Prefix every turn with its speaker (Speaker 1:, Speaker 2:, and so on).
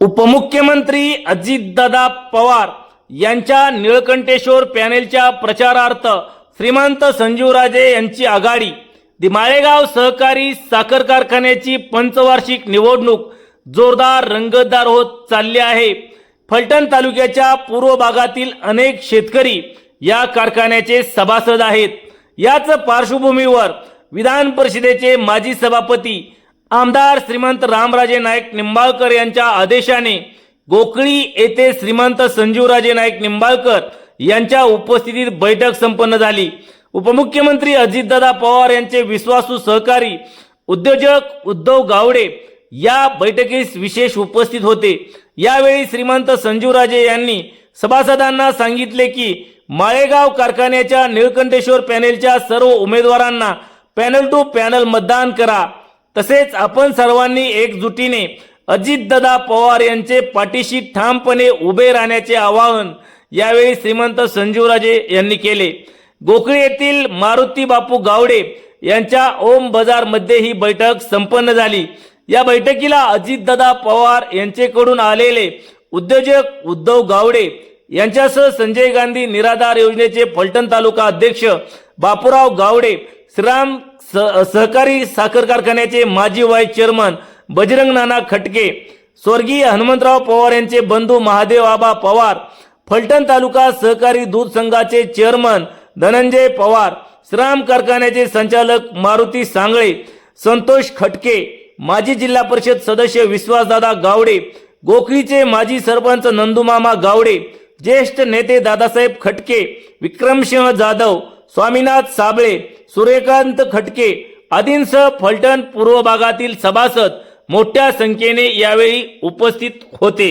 Speaker 1: उपमुख्यमंत्री अजितदादा पवार यांच्या निळकंठेश्वर पॅनेलच्या प्रचारार्थ श्रीमंत संजीवराजे यांची आघाडी. दि माळेगाव सहकारी साखर कारखान्याची पंचवार्षिक निवडणूक जोरदार रंगतदार होत चालली आहे. फलटण तालुक्याच्या पूर्व भागातील अनेक शेतकरी या कारखान्याचे सभासद आहेत. याच पार्श्वभूमीवर विधान परिषदेचे माजी सभापती आमदार श्रीमंत रामराजे नाईक निंबाळकर यांच्या आदेशाने गोकळी येथे श्रीमंत संजीवराजे नाईक निंबाळकर यांच्या उपस्थितीत बैठक संपन्न झाली. उपमुख्यमंत्री अजितदादा पवार यांचे विश्वासू सहकारी उद्योजक उद्धव गावडे या बैठकीस विशेष उपस्थित होते. यावेळी श्रीमंत संजीवराजे यांनी सभासदांना सांगितले की माळेगाव कारखान्याच्या निळकंठेश्वर पॅनेलच्या सर्व उमेदवारांना पॅनल टू पॅनल मतदान करा. तसेच आपण सर्वांनी एकजुटीने अजितदादा पवार यांचे पाठीशी ठामपणे उभे राहण्याचे आवाहन यावेळी श्रीमंत संजीवराजे यांनी केले. गोकळी येथील मारुती बापू गावडे यांच्या ओम बाजारमध्ये ही बैठक संपन्न झाली. या बैठकीला अजितदादा पवार यांचेकडून आलेले उद्योजक उद्धव गावडे यांच्यासह संजय गांधी निराधार योजनेचे फलटण तालुका अध्यक्ष बापूराव गावडे श्रीराम स- सहकारी साखर कारखान्याचे माजी वाईस चेअरमन बजरंग नाना खटके स्वर्गीय हनुमंतराव पवार यांचे बंधू महादेव आबा पवार फलटण तालुका सहकारी दूध संघाचे चेअरमन धनंजय पवार श्राम कारखान्याचे संचालक मारुती सांगळे संतोष खटके माजी जिल्हा परिषद सदस्य विश्वासदादा गावडे गोखळीचे माजी सरपंच नंदुमामा गावडे ज्येष्ठ नेते दादासाहेब खटके विक्रमसिंह जाधव स्वामीनाथ साबळे सूर्यकांत खटके आदींसह फलटण पूर्व भागातील सभासद मोठ्या संख्येने यावेळी उपस्थित होते.